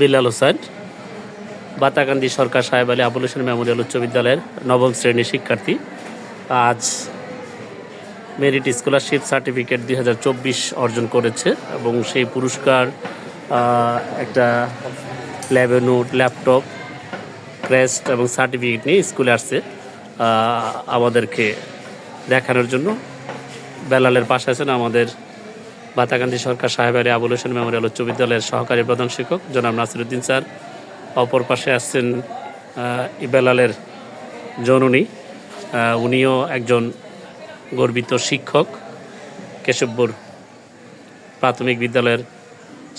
বিল্লাল হোসেন, বাতাকান্দি সরকার সাহেব আলী আবুল হোসেন মেমোরিয়াল উচ্চ বিদ্যালয়ের নবম শ্রেণির শিক্ষার্থী। আজ মেরিট স্কলারশিপ সার্টিফিকেট দুই হাজার চব্বিশ অর্জন করেছে এবং সেই পুরস্কার একটা ল্যাবে নোট, ল্যাপটপ, ক্রেস্ট এবং সার্টিফিকেট নিয়ে স্কুলে আসছে আমাদেরকে দেখানোর জন্য। বেলালের পাশে আছেন আমাদের বাতাকান্দি সরকার সাহেব আলী আবুল হোসেন মেমোরিয়াল উচ্চ বিদ্যালয়ের সহকারী প্রধান শিক্ষক, জনাব নাসিরুদ্দিন স্যার। অপর পাশে আসছেন ইবেলালের জননী উনিও একজন গর্বিত শিক্ষক, কেশবপুর প্রাথমিক বিদ্যালয়ের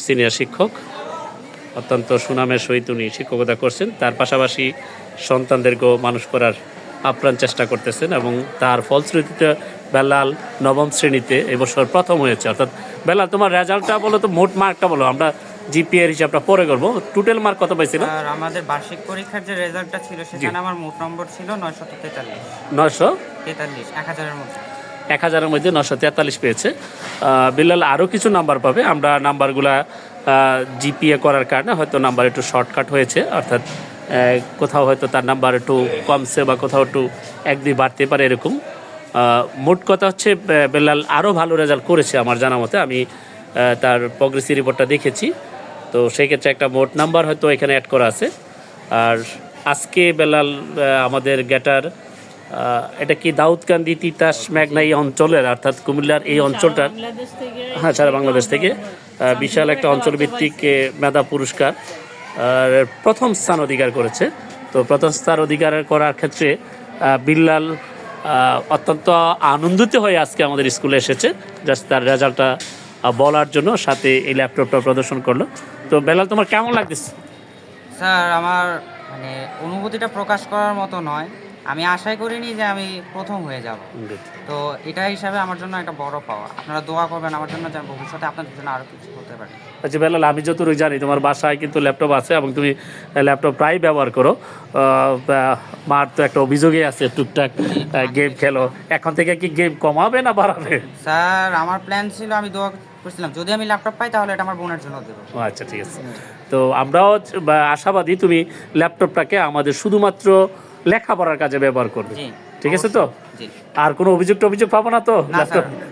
সিনিয়র শিক্ষক। অত্যন্ত সুনামের সহিত উনি শিক্ষকতা করছেন। তার পাশাপাশি সন্তানদেরকেও মানুষ করার আপ্রাণ চেষ্টা করতেছেন এবং তার ফলশ্রুতিতে বেলাল নবম শ্রেণীতে এবছর প্রথম হয়েছে। অর্থাৎ বেলাল তোমার রেজাল্টটা বলো তো মোট মার্কটা বলো। আমরা জিপিএর হিসাবটা পরে করব। টোটাল মার্ক কত পাইছিল? আর আমাদের বার্ষিক পরীক্ষার যে রেজাল্টটা ছিল সেখানে আমার মোট নম্বর ছিল নয়শত তেতাল্লিশ। নয়শো? তেতাল্লিশ এক হাজারের মধ্যে। এক হাজারের মধ্যে নশো তেতাল্লিশ পেয়েছে। বিল্লাল আরও কিছু নাম্বার পাবে। আমরা নাম্বারগুলা জিপিএ করার কারণে হয়তো নাম্বার একটু শর্টকাট হয়েছে। অর্থাৎ কোথাও হয়তো তার নাম্বার একটু কমছে বা কোথাও একটু এক দুই বাড়তে পারে এরকম। মোট কথা হচ্ছে বে- বেল্লাল আরও ভালো রেজাল্ট করেছে আমার জানা মতে। আমি তার প্রগ্রেসি রিপোর্টটা দেখেছি। তো সেই ক্ষেত্রে একটা মোট নাম্বার হয়তো এখানে অ্যাড করা আছে। আর আজকে বেলাল আমাদের গেটার এটা কি দাউদকান্দি তিতাস মেঘনা এই অঞ্চলের অর্থাৎ কুমিল্লার এই অঞ্চলটার হ্যাঁ সারা বাংলাদেশ থেকে বিশাল একটা অঞ্চলভিত্তিক মেধা পুরস্কার। আর প্রথম স্থান অধিকার করেছে। তো প্রথম স্থান অধিকার করার ক্ষেত্রে বিল্লাল অত্যন্ত আনন্দিত হয়ে আজকে আমাদের স্কুলে এসেছে। জাস্ট তার রেজাল্টটা বলার জন্য সাথে এই ল্যাপটপটা প্রদর্শন করল। তো বেলাল, তোমার কেমন লাগতেছে? স্যার, আমার মানে অনুভূতিটা প্রকাশ করার মতো নয়। আমি আশাই করিনি যে আমি প্রথম হয়ে যাব। তো এটা হিসাবে আমার জন্য একটা বড় পাওয়া। আপনারা দোয়া করবেন আমার জন্য যেন ভবিষ্যতে আপনাদের জন্য আরও কিছু হতে পারে। আচ্ছা বেলাল আমি যতটুকু জানি তোমার বাসায় কিন্তু ল্যাপটপ আছে এবং তুমি ল্যাপটপ প্রায় ব্যবহার করো। মার তো একটা অভিযোগই আছে টুকটাক গেম খেলো। এখন থেকে কি গেম কমাবে না বাড়াবে? স্যার আমার প্ল্যান ছিল আমি দোয়া করছিলাম যদি আমি ল্যাপটপ পাই তাহলে এটা আমার বোনের জন্য দেবো। আচ্ছা ঠিক আছে। তো আমরাও আশাবাদী তুমি ল্যাপটপটাকে আমাদের শুধুমাত্র লেখাপড়ার কাজে ব্যবহার করবে। ঠিক আছে তো? আর কোনো অভিযোগ অভিযোগ পাবো না তো? না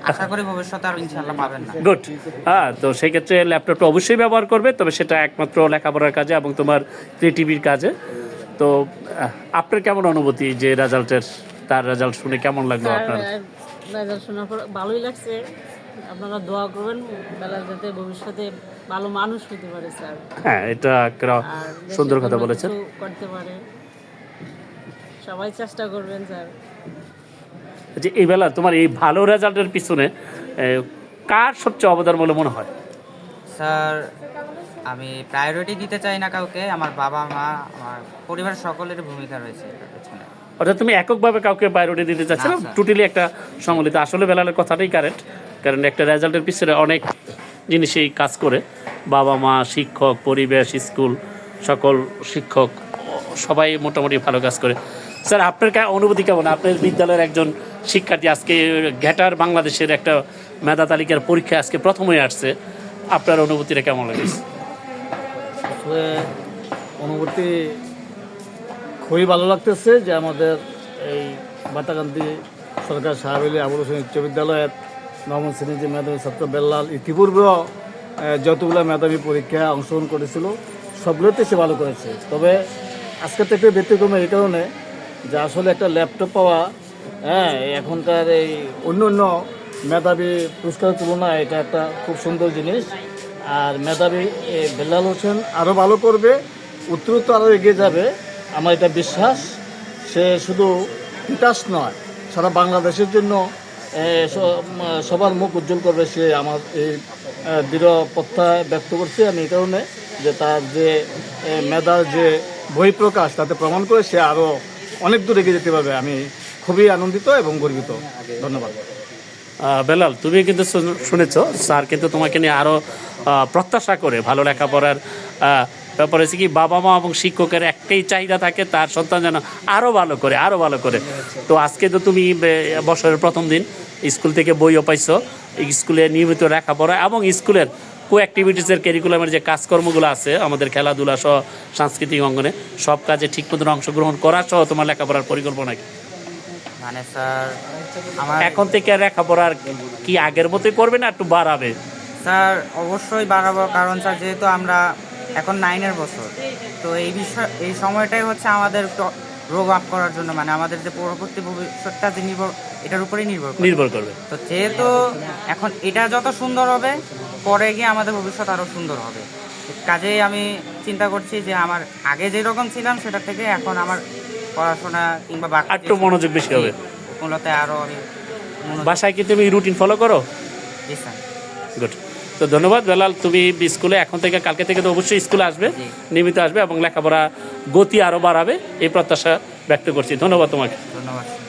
আশা করি ভবিষ্যতে আর ইনশাল্লাহ পাবেন না। গুড হ্যাঁ তো সেই ক্ষেত্রে ল্যাপটপটা অবশ্যই ব্যবহার করবে তবে সেটা একমাত্র লেখাপড়ার কাজে এবং তোমার ক্রিয়েটিভির কাজে। তো আপনার কেমন অনুভূতি যে রেজাল্টের তার রেজাল্ট শুনে কেমন লাগল আপনার? রেজাল্ট শোনার পর ভালোই লাগছে। আপনারা দোয়া করবেন বেলা যাতে ভবিষ্যতে ভালো মানুষ হতে পারে স্যার। হ্যাঁ এটা একটা সুন্দর কথা বলেছেন। করতে পারে। সবাই চেষ্টা করবেন স্যার। যে এই বেলা তোমার এই ভালো রেজাল্টের পিছনে কার সবচেয়ে অবদান বলে মনে হয়? স্যার আমি প্রায়োরিটি দিতে চাই না কাউকে আমার বাবা মা আমার পরিবার সকলের ভূমিকা রয়েছে এটার পেছনে। অর্থাৎ তুমি এককভাবে কাউকে প্রায়োরিটি দিতে চাচ্ছ না না, টোটালি একটা সম্মিলিত। আসলে বেলালের কথাটাই কারেক্ট কারণ একটা রেজাল্টের পিছনে অনেক জিনিসেই কাজ করে। বাবা মা শিক্ষক পরিবেশ স্কুল সকল শিক্ষক সবাই মোটামুটি ভালো কাজ করে। স্যার, আপনার অনুভূতি কেমন? আপনার বিদ্যালয়ের একজন শিক্ষার্থী, আজকে ঘেটার বাংলাদেশের একটা মেধা তালিকার পরীক্ষা আজকে প্রথম আসছে। আপনার অনুভূতিটা কেমন আসলে অনুভূতি খুবই ভালো লাগতেছে যে আমাদের এই বাতাকান্দি সরকার সাহাবিলি আবুল হোসেন উচ্চ বিদ্যালয়ের নবম শ্রেণির যে মেধাবী ছাত্র বেল্লাল ইতিপূর্বেও যতগুলো মেধাবী পরীক্ষা অংশগ্রহণ করেছিল সবগুলোতে সে ভালো করেছে। তবে আজকে থেকে ব্যতিক্রম এই কারণে যে আসলে একটা ল্যাপটপ পাওয়া হ্যাঁ এখনকার এই অন্য অন্য মেধাবী পুরস্কারের তুলনায় এটা একটা খুব সুন্দর জিনিস। আর মেধাবী এ, বেল্লাল হোসেন আরও ভালো করবে উত্তরোত্তর আরও এগিয়ে যাবে আমার এটা বিশ্বাস। সে শুধু তিতাস নয় সারা বাংলাদেশের জন্য সবার মুখ উজ্জ্বল করবে সে আমার এই দৃঢ় প্রত্যয় ব্যক্ত করছে আমি এই কারণে যে তার যে মেধার যে বহিঃপ্রকাশ তাতে প্রমাণ করে সে আরও অনেক দূর এগিয়ে যেতে পারবে। আমি খুবই আনন্দিত এবং গর্বিত। ধন্যবাদ। বেলাল, তুমি কিন্তু শুন- শুনেছ, স্যার কিন্তু তোমাকে নিয়ে আরও প্রত্যাশা করে ভালো লেখাপড়ার ব্যাপার হচ্ছে কি, বাবা মা এবং শিক্ষকের একটাই চাহিদা থাকে, তার সন্তান যেন আরও ভালো করে আরও ভালো করে। তো আজকে তো তুমি বছরের প্রথম দিন, স্কুল থেকে বইও পাইছো, স্কুলে নিয়মিত লেখাপড়া এবং স্কুলের কো অ্যাক্টিভিটিসের ক্যারিকুলামের যে কাজকর্মগুলো আছে আমাদের খেলাধুলা সহ সাংস্কৃতিক অঙ্গনে সব কাজে ঠিক মতন অংশগ্রহণ করা সহ তোমার লেখাপড়ার পরিকল্পনা কি? মানে স্যার আমার এখন থেকে আর লেখাপড়ার কি আগের মতোই করবে না একটু বাড়াবে? স্যার অবশ্যই বাড়াবো কারণ স্যার যেহেতু আমরা এখন নাইনের বছর তো এই বিষয় এই সময়টাই হচ্ছে আমাদের রোগ আপ করার জন্য মানে আমাদের যে পরবর্তী ভবিষ্যৎটা যে নির্ভর এটার উপরেই নির্ভর নির্ভর করবে। তো যেহেতু এখন এটা যত সুন্দর হবে পরে গিয়ে আমাদের ভবিষ্যৎ আরও সুন্দর হবে। কাজেই আমি চিন্তা করছি যে আমার আগে যেরকম ছিলাম সেটা থেকে এখন আমার পড়াশোনা কিংবা একটু মনোযোগ বেশি হবে। ওগুলোতে আরও আমি বাসায় কি তুমি রুটিন ফলো করো? দিচ্ছি গুড তো ধন্যবাদ বেলাল তুমি স্কুলে এখন থেকে কালকে থেকে তো অবশ্যই স্কুলে আসবে নিয়মিত আসবে এবং লেখাপড়া গতি আরও বাড়াবে এই প্রত্যাশা ব্যক্ত করছি। ধন্যবাদ তোমাকে। ধন্যবাদ।